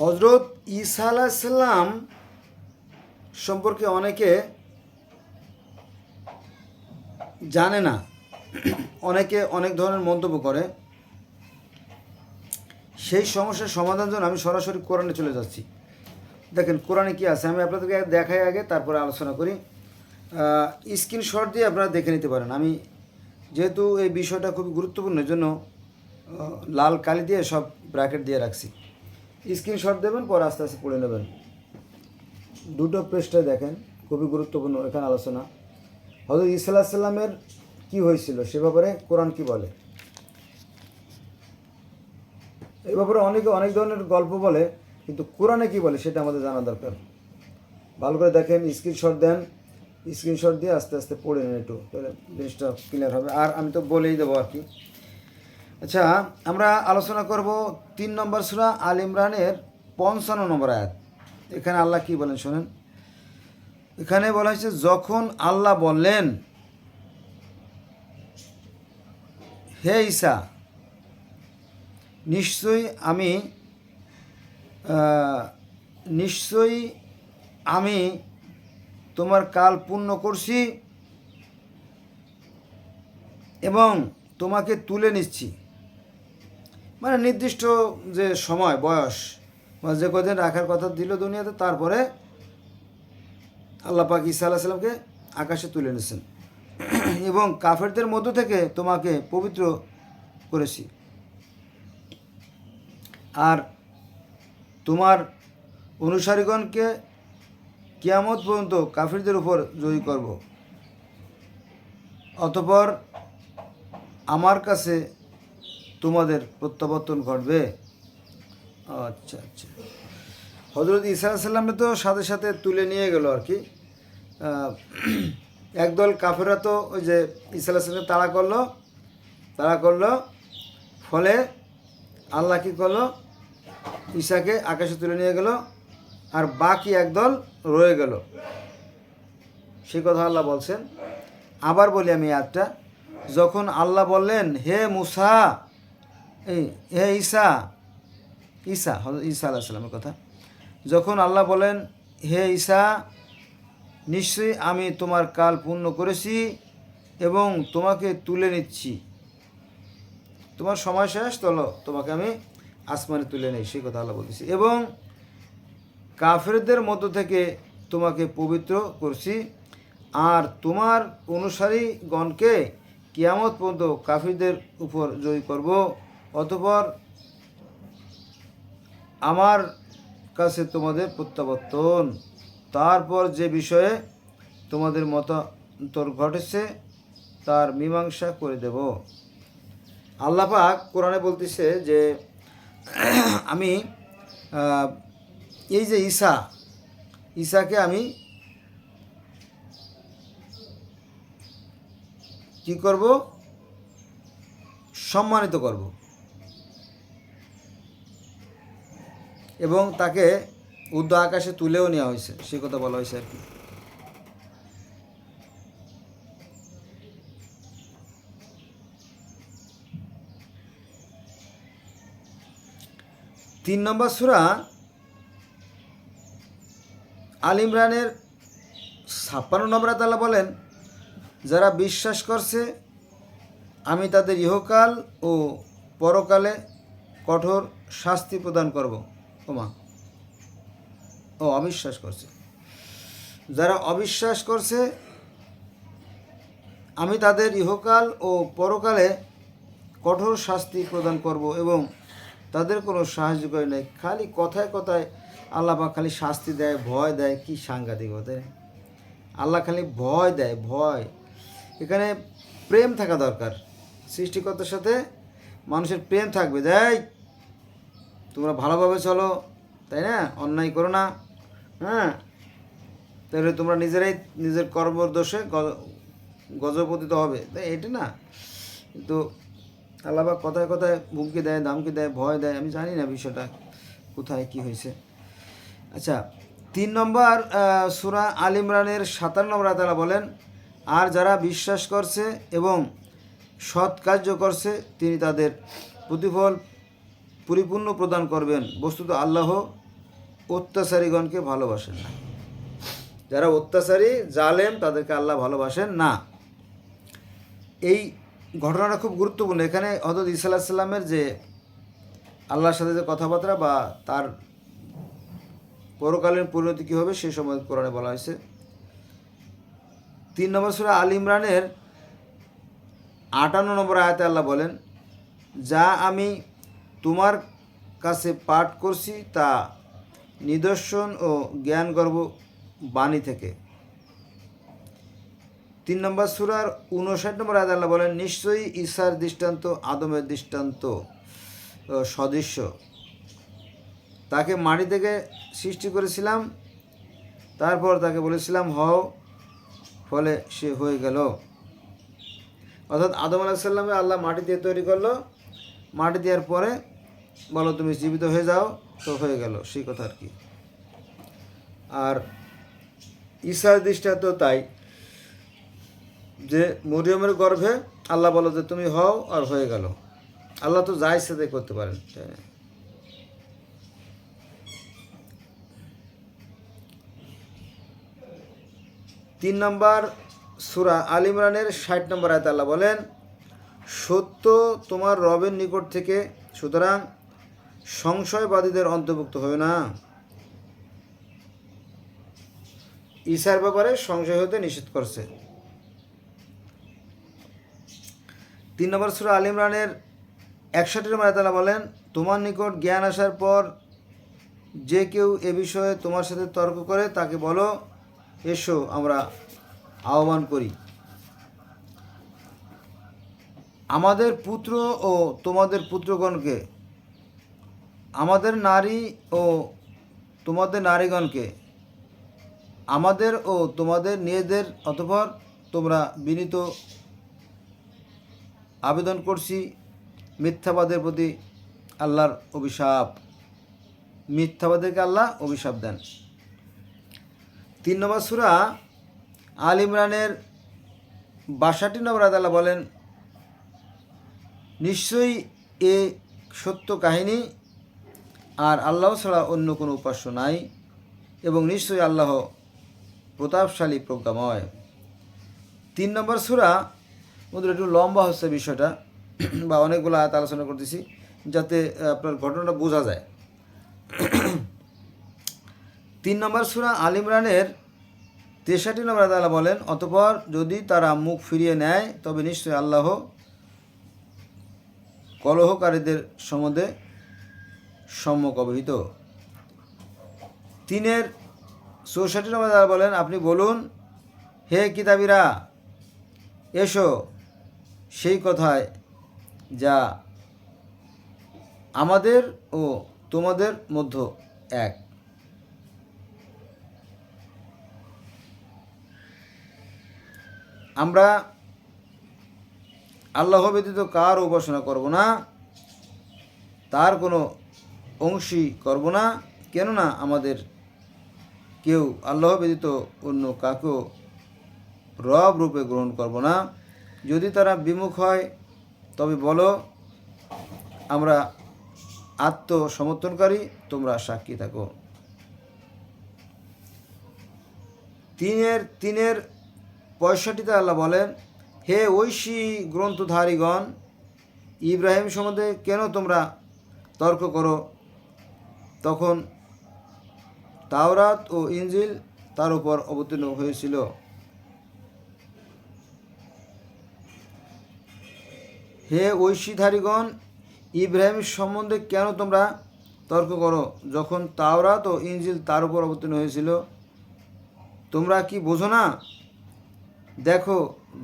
হজরত ঈসা আলাহিসাল্লাম সম্পর্কে অনেকে জানে না। অনেকে অনেক ধরনের মন্তব্য করে। সেই সমস্যার সমাধান জন্য আমি সরাসরি কোরআনে চলে যাচ্ছি। দেখেন, কোরআনে কি আছে? আমি আপনাদেরকে দেখাই আগে, তারপরে আলোচনা করি। স্ক্রিনশট দিয়ে আপনারা দেখে নিতে পারেন। আমি যেহেতু এই বিষয়টা খুবই গুরুত্বপূর্ণ জন্য লাল কালি দিয়ে সব ব্র্যাকেট দিয়ে রাখছি। স্ক্রিনশট দেবেন, পরে আস্তে আস্তে পড়ে নেবেন। দুটো পৃষ্ঠা দেখেন, খুবই গুরুত্বপূর্ণ এখানে আলোচনা। হজরত ইসলাহ সাল্লামের কী হয়েছিল, সে ব্যাপারে কোরআন কি বলে? এই ব্যাপারে অনেকে অনেক ধরনের গল্প বলে, কিন্তু কোরআনে কি বলে সেটা আমাদের জানা দরকার। ভালো করে দেখেন, স্ক্রিনশট দেন, স্ক্রিনশট দিয়ে আস্তে আস্তে পড়ে নেন একটু, তাহলে জিনিসটা ক্লিয়ার হবে। আর আমি তো বলেই দেবো আর কি। আচ্ছা আমরা আলোচনা করব তিন নম্বর সুরা আল ইমরানের পঞ্চান্ন নম্বর আয়াত। এখানে আল্লাহ কি বলেন শোনেন? এখানে বলা হয়েছে, যখন আল্লাহ বললেন, হে ঈসা, নিশ্চয়ই আমি নিশ্চয়ই আমি তোমার কাল পূর্ণ করছি এবং তোমাকে তুলে নিচ্ছি। মানে নির্দিষ্ট যে সময়, বয়স যে কদিন রাখার কথা দিল দুনিয়াতে, তারপরে আল্লাহ পাক ঈসা আল্লাহ সাল্লামকে আকাশে তুলে নিয়েছেন। এবং কাফেরদের মধ্য থেকে তোমাকে পবিত্র করেছি। আর তোমার অনুসারীগণকে কিয়ামত পর্যন্ত কাফিরদের উপর জয়ী করব। অতপর আমার কাছে তোমাদের প্রত্যাবর্তন ঘটবে? আচ্ছা আচ্ছা। হজরত ইসা সাল্লামে তো সাথে সাথে তুলে নিয়ে গেল আর কি। একদল কাফেরা তো ওই যে ইসা সাল্লামকে তাড়া করল তাড়া করল, ফলে আল্লাহ কী করল? ঈশাকে আকাশে তুলে নিয়ে গেল, আর বাকি একদল রয়ে গেল। সে কথা আল্লাহ বলছেন। আবার বলি আমি আজটা যখন আল্লাহ বললেন, হে মুসা এই হে ঈসা ঈসা, হযরত ঈসা আল্লাহ সাল্লামের কথা। যখন আল্লাহ বলেন, হে ঈসা, নিশ্চয়ই আমি তোমার কাল পূর্ণ করেছি এবং তোমাকে তুলে নিচ্ছি। তোমার সময় শেষ চলো তোমাকে আমি আসমানে তুলে নেই। সেই কথা আল্লাহ বলতেছি। এবং কাফেরদের মধ্য থেকে তোমাকে পবিত্র করছি। আর তোমার অনুসারীগণকে কিয়ামত পর্যন্ত কাফিরদের উপর জয়ী করব। অতপর আমার কাছে তোমাদের প্রত্যাবর্তন। তারপর যে বিষয়ে তোমাদের মতান্তর ঘটেছে, তার মীমাংসা করে দেব। আল্লাহ পাক কোরআনে বলতেছে যে, আমি এই যে ঈশা ঈশাকে আমি কি করব? সম্মানিত করব। এবং তাকে উদ্ধ আকাশে তুলেও নেওয়া হয়েছে। সে কথা বলা হয়েছে আর কি। তিন নম্বর সুরা আল ইমরানের ছাপ্পান্ন নম্বর তালা বলেন, যারা বিশ্বাস করছে, আমি তাদের ইহকাল ও পরকালে কঠোর শাস্তি প্রদান করব। ওমা। ও, অবিশ্বাস করছে। যারা অবিশ্বাস করছে, আমি তাদের ইহকাল ও পরকালে কঠোর শাস্তি প্রদান করব এবং তাদের কোনো সাহায্য করে নাই। খালি কথায় কথায় আল্লাহ পাক খালি শাস্তি দেয়, ভয় দেয়। কি সাংঘাতিক হতে আল্লাহ খালি ভয় দেয়, ভয়। এখানে প্রেম থাকা দরকার। সৃষ্টিকর্তার সাথে মানুষের প্রেম থাকবে। দেয় তোমরা ভালোভাবে চলো, তাই না? অন্যায় করো না হ্যাঁ? তাহলে তোমরা নিজেরাই নিজের কর্মদোষে গ- গজপতিত হবে। তাই এটা না। কিন্তু আল্লাহবাক কথায় কথায় হুমকি দেয় দামকি দেয়, ভয় দেয়, আমি জানি না বিষয়টা কোথায় কি হয়েছে। আচ্ছা তিন নম্বর সুরা আল ইমরানের সাতান্ন নম্বর তালা বলেন, আর যারা বিশ্বাস করছে এবং সৎ কার্য করছে, তিনি তাদের প্রতিফল পরিপূর্ণ প্রদান করবেন, বস্তুত আল্লাহ অত্যাচারীগণকে ভালোবাসেন না। যারা অত্যাচারী, জালেম, তাদেরকে আল্লাহ ভালোবাসেন না। এই ঘটনাটা খুব গুরুত্বপূর্ণ। এখানে হজরত ইসা সাল্লামের যে আল্লাহর সাথে যে কথাবার্তা বা তার পরকালীন পরিণতি কী হবে সেই সময় কোরআনে বলা হয়েছে। তিন নম্বর সুরা আল ইমরানের আটান্ন নম্বর আয়াতে আল্লাহ বলেন, যা আমি তোমার কাছে পাঠ করছি তা নিদর্শন ও জ্ঞানগর্ভ বাণী থেকে। তিন নম্বর সুরার উনষাট নম্বর আয়াত আল্লাহ বলেন, নিশ্চয়ই ঈশার দৃষ্টান্ত, আদমের দৃষ্টান্ত সদৃশ্য। তাকে মাটি থেকে সৃষ্টি করেছিলাম, তারপর তাকে বলেছিলাম, হও, ফলে সে হয়ে গেল। অর্থাৎ আদম আলাহিসাল্লামে আল্লাহ মাটি দিয়ে তৈরি করল। মাটি দেওয়ার পরে বলো তুমি জীবিত হয়ে যাও, তো হয়ে গেল, সেই কথা আর কি। আর ঈশার দৃষ্টান্ত তাই, যে মরিয়মের গর্ভে আল্লাহ বলো যে তুমি হও আর হয়ে গেল। আল্লাহ তো যা ইচ্ছা তাই করতে পারেন তিন নম্বর সুরা আল ইমরানের ষাট নম্বর আয়ত আল্লাহ বলেন, সত্য তোমার রবের নিকট থেকে, সুতরাং সংশয়বাদীদের অন্তর্ভুক্ত হবে না। ঈশার ব্যাপারে সংশয় হতে নিষেধ করছে। তিন নম্বর সুরা আল ইমরানের একষট্টি নম্বর আল্লাহ বলেন, তোমার নিকট জ্ঞান আসার পর যে কেউ এ বিষয়ে তোমার সাথে তর্ক করে, তাকে বলো, এসো, আমরা আহ্বান করি। আমাদের পুত্র ও তোমাদের পুত্রগণকে আমাদের নারী ও তোমাদের নারীগণকে, আমাদের ও তোমাদের নিজেদের অতপর তোমরা বিনীত আবেদন করছি মিথ্যাবাদের প্রতি আল্লাহর অভিশাপ। মিথ্যাবাদেরকে আল্লাহ অভিশাপ দেন। তিন নম্বর সুরা আল ইমরানের বাষট্টি নম্বর আদাল্লাহ বলেন, নিশ্চয়ই এ সত্য কাহিনী আর আল্লাহ ছাড়া অন্য কোনো উপাস্য নাই এবং নিশ্চয়ই আল্লাহ প্রতাপশালী প্রজ্ঞাময়। তিন নম্বর সুরা ওদের একটু লম্বা হচ্ছে বিষয়টা, বা অনেকগুলো আয়াত আলোচনা করতেছি, যাতে আপনার ঘটনাটা বোঝা যায়। তিন নম্বর সুরা আল ইমরানের তেষট্টি নম্বর আদালা বলেন, অতপর যদি তারা মুখ ফিরিয়ে নেয়, তবে নিশ্চয়ই আল্লাহ কলহকারীদের সম্বন্ধে সম্যক অবহিত। তিনের চৌষট্টি নম্বর আদালা বলেন, আপনি বলুন, হে কিতাবিরা, এসো সেই কথায় যা আমাদের ও তোমাদের মধ্য এক। আমরা আল্লাহ ব্যতীত কার উপাসনা করব না। তার কোনো অংশী করব না, কেননা আমাদের কেউ আল্লাহ ব্যতীত অন্য কাকেও রব রূপে গ্রহণ করব না। যদি তারা বিমুখ হয়, তবে বলো, আমরা আত্মসমর্থনকারী, তোমরা সাক্ষী থাকো। তিনের তিনের পঁয়ষট্টিতে আল্লাহ বলেন, হে ঐশী গ্রন্থধারীগণ, ইব্রাহিম সম্বন্ধে কেন তোমরা তর্ক করো? তখন তাওরাত ও ইঞ্জিল তার উপর অবতীর্ণ হয়েছিল। হে ঐশীধারীগণ, ইব্রাহিম সম্বন্ধে কেন তোমরা তর্ক করো? যখন তাওরাত ও ইঞ্জিল তার উপর অবতীর্ণ হয়েছিল, তোমরা কি বোঝো না? দেখো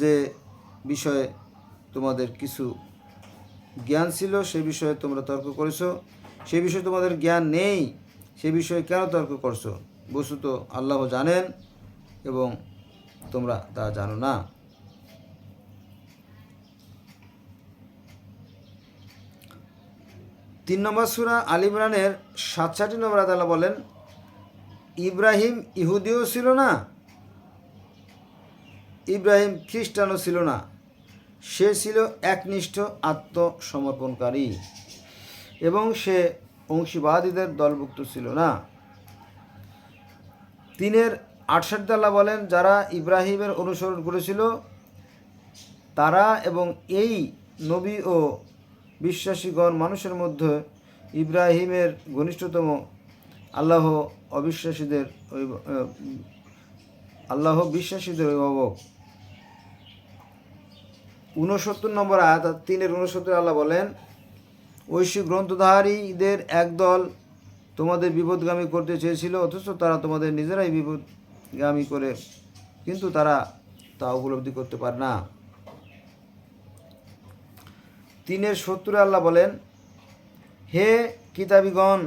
যে বিষয়ে তোমাদের কিছু জ্ঞান ছিল, সে বিষয়ে তোমরা তর্ক করেছ। সে বিষয়ে তোমাদের জ্ঞান নেই, সে বিষয়ে কেন তর্ক করছ? বস্তুত আল্লাহ জানেন এবং তোমরা তা জানো না। তিন নম্বর সুরা আল ইমরানের সাতষট্টি নম্বর আদালা বলেন, ইব্রাহিম ইহুদিও ছিল না, ইব্রাহিম খ্রিস্টানও ছিল না। সে ছিল একনিষ্ঠ আত্মসমর্পণকারী। এবং সে অংশীবাদীদের দলভুক্ত ছিল না। তিনের আটষট্টি আল্লাহ বলেন, যারা ইব্রাহিমের অনুসরণ করেছিল, তারা এবং এই নবী ও বিশ্বাসীগণ মানুষের মধ্যে ইব্রাহিমের ঘনিষ্ঠতম আল্লাহ অবিশ্বাসীদের আল্লাহ বিশ্বাসীদের অভিভাবক। ঊনসত্তর নম্বর আয়াত, তিনের ঊনসত্তর আল্লাহ বলেন ঐশী গ্রন্থধারীদের একদল তোমাদের বিপদগামী করতে চেয়েছিল, অথচ তারা তোমাদের নিজেরাই বিপদগামী করে, কিন্তু তারা তা উপলব্ধি করতে পারে না। তিনের সত্তরে আল্লাহ বলেন, হে কিতাবিগণ,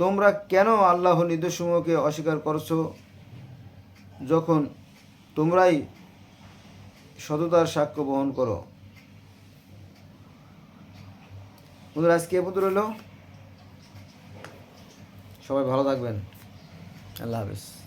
তোমরা কেন আল্লাহ নির্দেশসমূহকে অস্বীকার করছ? যখন তোমরাই সততার সাক্ষ্য বহন করো। বন্ধুরা আজকে এ পর্যন্ত রইল। সবাই ভালো থাকবেন। আল্লাহ হাফিজ।